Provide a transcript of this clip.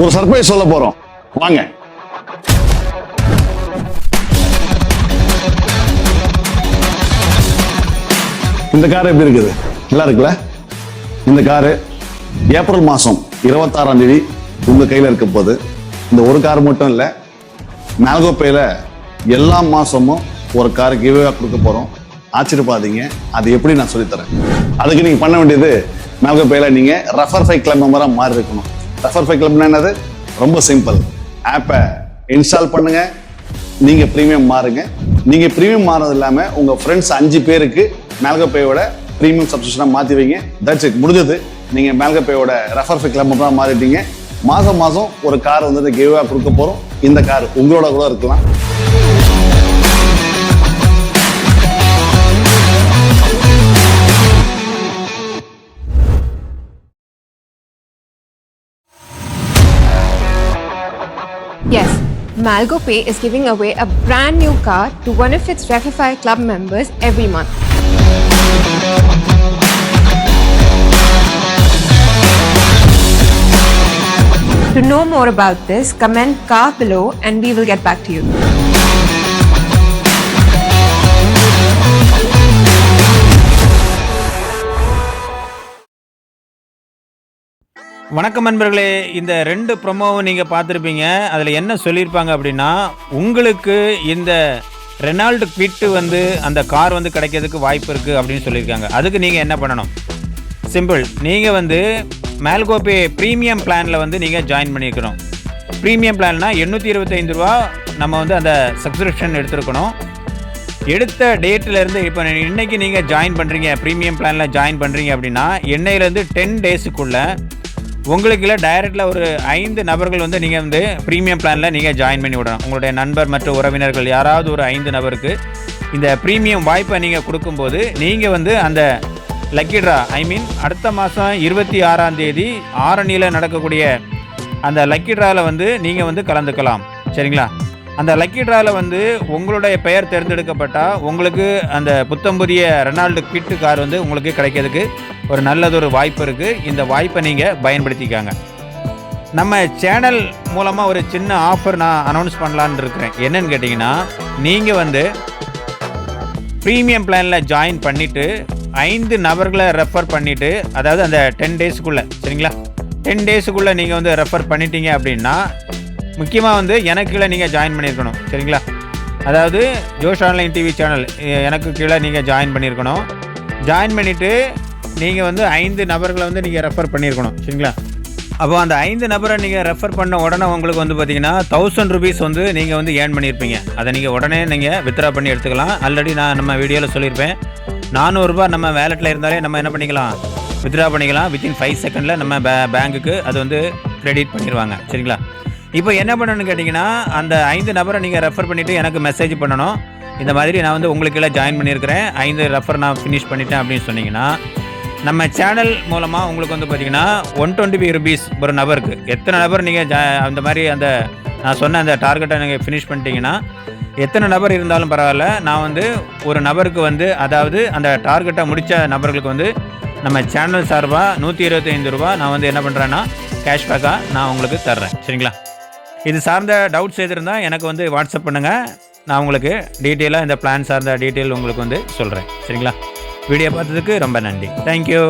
ஒரு சர்ப்ரைஸ் சொல்ல போறோம். வாங்க. இந்த கார் எப்படி இருக்குது? நல்லா இருக்குல்ல? இந்த காரு ஏப்ரல் மாசம் இருபத்தாறாம் தேதி உங்க கையில இருக்க போகுது இந்த ஒரு கார் மட்டும் இல்லை மேல்கோப்பையில் எல்லா மாசமும் ஒரு கார் கிவ்வே கொடுக்க போறோம். ஆச்சரியப்பாதீங்க அது எப்படி நான் சொல்லித் தரேன். அதுக்கு நீங்க பண்ண வேண்டியது மேல்கோ நீங்கள் நீங்க ரெஃபர் ஃபை கிளப் மெம்பரா மாறி இருக்கணும். ரெஃபர் ஃபை கிளப்னா என்னது? ரொம்ப சிம்பிள் ஆப்பை இன்ஸ்டால் பண்ணுங்க. நீங்க ப்ரீமியம் மாறுங்க. நீங்க ப்ரீமியம் மாறது இல்லாம உங்க ஃப்ரெண்ட்ஸ் அஞ்சு பேருக்கு மேல்கப்பேயோட ப்ரீமியம் சப்ஸ்கிரிப்ஷனாக மாத்தி வைங்க. தட்ஸ் இட் முடிஞ்சது. நீங்க மேல்கப்பேயோட ரெஃபர் ஃபை கிளப் மெம்பரா மாறிட்டீங்க. மாசம் மாசம் ஒரு கார் வந்து கிவ்வே கொடுக்க போறோம். இந்த கார் உங்களோட கூட இருக்கலாம். Yes, Malgo Pay is giving away a brand new car to one of its Refify Club members every month. To know more about this, comment car below and we will get back to you. வணக்கம் நண்பர்களே இந்த ரெண்டு ப்ரொமோவும் நீங்கள் பார்த்துருப்பீங்க. அதில் என்ன சொல்லியிருப்பாங்க அப்படின்னா உங்களுக்கு இந்த ரெனால்டு குவிட்டு வந்து அந்த கார் வந்து கிடைக்கிறதுக்கு வாய்ப்பு இருக்குது அப்படின்னு சொல்லியிருக்காங்க. அதுக்கு நீங்கள் என்ன பண்ணணும்? சிம்பிள் நீங்கள் வந்து மேல்கோபே ப்ரீமியம் பிளானில் வந்து நீங்கள் ஜாயின் பண்ணியிருக்கணும். ப்ரீமியம் பிளான்னா எண்ணூற்றி இருபத்தைந்து ரூபா நம்ம வந்து அந்த சப்ஸ்கிரிப்ஷன் எடுத்துருக்கணும். எடுத்த டேட்டிலேருந்து இப்போ இன்னைக்கு நீங்கள் ஜாயின் பண்ணுறீங்க ப்ரீமியம் பிளானில் ஜாயின் பண்ணுறீங்க அப்படின்னா எண்ணெயிலேருந்து டென் டேஸுக்குள்ளே உங்களுக்குள்ள டைரெக்டில் ஒரு ஐந்து நபர்கள் வந்து நீங்கள் வந்து ப்ரீமியம் பிளானில் நீங்கள் ஜாயின் பண்ணி விடணும். உங்களுடைய நண்பர் மற்றும் உறவினர்கள் யாராவது ஒரு ஐந்து நபருக்கு இந்த ப்ரீமியம் வாய்ப்பை நீங்கள் கொடுக்கும்போது நீங்கள் வந்து அந்த லக்கிட்ரா ஐ மீன் அடுத்த மாதம் இருபத்தி ஆறாம் தேதி ஆரணியில் நடக்கக்கூடிய அந்த லக்கிட்ராவில் வந்து நீங்கள் வந்து கலந்துக்கலாம். சரிங்களா? அந்த லக்கி ட்ராவில் வந்து உங்களுடைய பெயர் தேர்ந்தெடுக்கப்பட்டால் உங்களுக்கு அந்த புத்தம் புதிய ரெனால்டு கிட்டு கார் வந்து உங்களுக்கு கிடைக்கிறதுக்கு ஒரு நல்லதொரு வாய்ப்பு இருக்குது இந்த வாய்ப்பை நீங்கள் பயன்படுத்திக்காங்க. நம்ம சேனல் மூலமாக ஒரு சின்ன ஆஃபர் நான் அனௌன்ஸ் பண்ணலான் இருக்கிறேன். என்னன்னு கேட்டிங்கன்னா நீங்கள் வந்து ப்ரீமியம் பிளானில் ஜாயின் பண்ணிவிட்டு ஐந்து நபர்களை ரெஃபர் பண்ணிவிட்டு அதாவது அந்த டென் டேஸுக்குள்ளே சரிங்களா? டென் டேஸுக்குள்ளே நீங்கள் வந்து ரெஃபர் பண்ணிட்டீங்க அப்படின்னா முக்கியமாக வந்து எனக்கு கீழே நீங்கள் ஜாயின் பண்ணியிருக்கணும். சரிங்களா? அதாவது ஜோஷ் ஆன்லைன் டிவி சேனல் எனக்கு கீழே நீங்கள் ஜாயின் பண்ணியிருக்கணும். ஜாயின் பண்ணிவிட்டு நீங்கள் வந்து ஐந்து நபர்களை வந்து நீங்கள் ரெஃபர் பண்ணியிருக்கணும். சரிங்களா? அப்போ அந்த ஐந்து நபரை நீங்கள் ரெஃபர் பண்ண உடனே உங்களுக்கு வந்து பார்த்தீங்கன்னா தௌசண்ட் ருபீஸ் வந்து நீங்கள் வந்து ஏர்ன் பண்ணியிருப்பீங்க. அதை நீங்கள் உடனே நீங்கள் வித்ரா பண்ணி எடுத்துக்கலாம். ஆல்ரெடி நான் நம்ம வீடியோவில் சொல்லியிருப்பேன். நானூறுரூபா நம்ம வேலெட்டில் இருந்தாலே நம்ம என்ன பண்ணிக்கலாம்? வித்ரா பண்ணிக்கலாம். வித்தின் ஃபைவ் செகண்டில் நம்ம பே பேங்க்குக்கு அது வந்து க்ரெடிட் பண்ணிடுவாங்க சரிங்களா? இப்போ என்ன பண்ணணும்னு கேட்டிங்கன்னா அந்த ஐந்து நபரை நீங்கள் ரெஃபர் பண்ணிவிட்டு எனக்கு மெசேஜ் பண்ணணும். இந்த மாதிரி நான் வந்து உங்களுக்கு எல்லாம் ஜாயின் பண்ணியிருக்கிறேன். ஐந்து ரெஃபர் நான் ஃபினிஷ் பண்ணிட்டேன் அப்படின்னு சொன்னீங்கன்னா நம்ம சேனல் மூலமாக உங்களுக்கு வந்து பார்த்தீங்கன்னா ஒன் டுவெண்ட்டி ஃபைவ் ருபீஸ் ஒரு நபருக்கு எத்தனை நபர் நீங்கள் ஜா அந்த மாதிரி அந்த நான் சொன்ன அந்த டார்கெட்டை நீங்கள் ஃபினிஷ் பண்ணிட்டீங்கன்னா எத்தனை நபர் இருந்தாலும் பரவாயில்ல. நான் வந்து ஒரு நபருக்கு வந்து அதாவது அந்த டார்கெட்டை முடித்த நபர்களுக்கு வந்து நம்ம சேனல் சார்பாக நூற்றி இருபத்தைந்து ரூபா நான் வந்து என்ன பண்ணுறேன்னா கேஷ்பேக்காக நான் உங்களுக்கு தர்றேன். சரிங்களா? இது சார்ந்த டவுட்ஸ் எது இருந்தால் எனக்கு வந்து வாட்ஸ்அப் பண்ணுங்கள் நான் உங்களுக்கு டீட்டெயிலாக இந்த பிளான் சார்ந்த டீட்டெயில் உங்களுக்கு வந்து சொல்கிறேன் சரிங்களா? வீடியோ பார்த்ததுக்கு ரொம்ப நன்றி. தேங்க்யூ